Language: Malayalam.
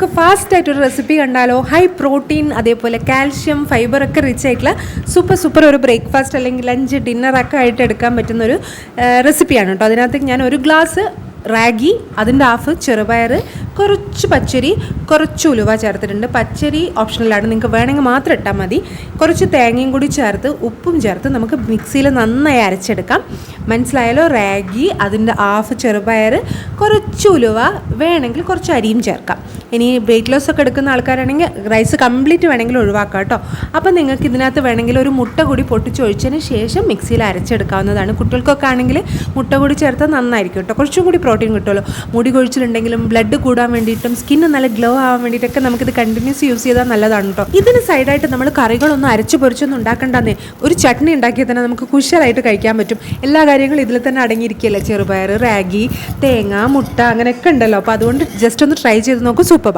നമുക്ക് ഫാസ്റ്റ് ആയിട്ടൊരു റെസിപ്പി കണ്ടാലോ? ഹൈ പ്രോട്ടീൻ അതേപോലെ കാൽഷ്യം ഫൈബർ ഒക്കെ റിച്ച് ആയിട്ടുള്ള സൂപ്പർ സൂപ്പർ ഒരു ബ്രേക്ക്ഫാസ്റ്റ് അല്ലെങ്കിൽ ലഞ്ച് ഡിന്നർ ഒക്കെ ആയിട്ട് എടുക്കാൻ പറ്റുന്ന ഒരു റെസിപ്പിയാണ് കേട്ടോ. അതിനകത്ത് ഞാൻ ഒരു ഗ്ലാസ് റാഗി അതിന്റെ ഹാഫ് ചെറുപയർ കുറച്ച് പച്ചരി കുറച്ച് ഉലുവ ചേർത്തിട്ടുണ്ട്. പച്ചരി ഓപ്ഷണലാണ് നിങ്ങൾക്ക് വേണമെങ്കിൽ മാത്രം ഇട്ടാൽ മതി. കുറച്ച് തേങ്ങയും കൂടി ചേർത്ത് ഉപ്പും ചേർത്ത് നമുക്ക് മിക്സിയിൽ നന്നായി അരച്ചെടുക്കാം. മനസ്സിലായാലോ റാഗി അതിന്റെ ഹാഫ് ചെറുപയർ കുറച്ച് ഉലുവ വേണമെങ്കിൽ കുറച്ച് അരിയും ചേർക്കാം. ഇനി വെയിറ്റ് ലോസ് ഒക്കെ എടുക്കുന്ന ആൾക്കാരാണെങ്കിൽ റൈസ് കംപ്ലീറ്റ് വേണമെങ്കിൽ ഒഴിവാക്കാം കേട്ടോ. അപ്പോൾ നിങ്ങൾക്ക് ഇതിനകത്ത് വേണമെങ്കിൽ ഒരു മുട്ട കൂടി പൊട്ടിച്ചൊഴിച്ചതിന് ശേഷം മിക്സിയിൽ അരച്ചെടുക്കാവുന്നതാണ്. കുട്ടികൾക്കൊക്കെ ആണെങ്കിൽ മുട്ട കൂടി ചേർത്താൽ നന്നായിരിക്കും കേട്ടോ. കുറച്ചും കൂടി പ്രോട്ടീൻ കിട്ടുമല്ലോ. മുടി കൊഴിച്ചിലുണ്ടെങ്കിലും ബ്ലഡ് കൂടാൻ വേണ്ടിയിട്ടും സ്കിന്ന് നല്ല ഗ്ലോ ആവാൻ വേണ്ടിയിട്ടൊക്കെ നമുക്കിത് കണ്ടിന്യൂസ് യൂസ് ചെയ്താൽ നല്ലതാണ് കേട്ടോ ഇതിന് സൈഡായിട്ട് നമ്മൾ കറികളൊന്നും അരച്ച് പൊരിച്ചൊന്നും ഉണ്ടാക്കണ്ടെന്നേ ഒരു ചട്നി ഉണ്ടാക്കിയാൽ തന്നെ നമുക്ക് കുശലായിട്ട് കഴിക്കാൻ പറ്റും. എല്ലാ കാര്യങ്ങളും ഇതിൽ തന്നെ അടങ്ങിയിരിക്കുകയല്ലേ? ചെറുപയർ റാഗി തേങ്ങ മുട്ട അങ്ങനെയൊക്കെ ഉണ്ടല്ലോ. അപ്പോൾ അതുകൊണ്ട് ജസ്റ്റ് ഒന്ന് ട്രൈ ചെയ്ത് നോക്കും. സൂപ്പർ